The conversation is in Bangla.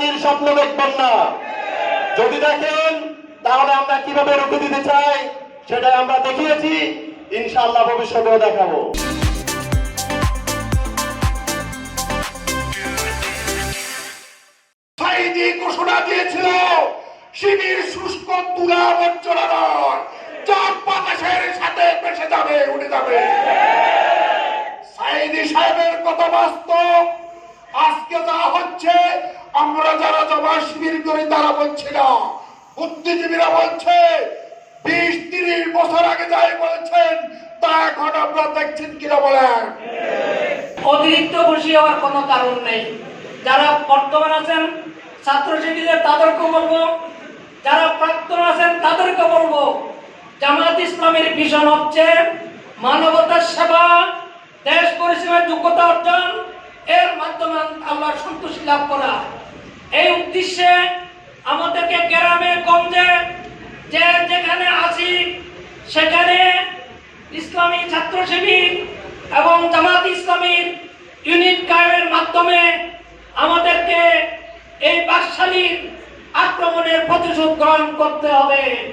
জাতির স্বপ্ন দেখবেন না। যদি দেখেন, তাহলে আমরা কীভাবে রুখে দিতে চাই সেটা আমরা দেখিয়েছি। ইনশাল্লাহ ভবিষ্যতেও দেখাবো। ঘোষণা দিয়েছিল, শিবির শুষ্ক তুলা চাপ বাতাসের সাথে যাবে উঠে যাবে। সাইদি সাহেবের কথা বাস্তব আজকে যা হচ্ছে, আমরা যারা জমা শিবির করি, তারা বলছি না। বুদ্ধিজীবীরা বলছে, বিশ, তিরিশ বছর আগে যাই বলেছেন, তা এখন দেখছেন কিনা বলেন? অতিরিক্ত খুশি হওয়ার কোনো কারণ নেই। যারা বর্তমান আছেন ছাত্রজীবীদের তাদেরকেও বলব, যারা প্রাক্তন আছেন তাদেরকে বলব, জামাত ইসলামের ভীষণ হচ্ছে মানবতার সেবা, দেশ পরিষেবার যোগ্যতা মাধ্যমে আল্লাহর সন্তুষ্টি লাভ করা। এই উদ্দেশ্যে আমাদেরকে গ্রামে, গঞ্জে, যে যেখানে আছি, সেখানে ইসলামী ছাত্র শিবির এবং জামাত ইসলামীর ইউনিট কায়েমের মাধ্যমে আমাদেরকে এই বাকশালীর আক্রমণের প্রতিশোধ গ্রহণ করতে হবে।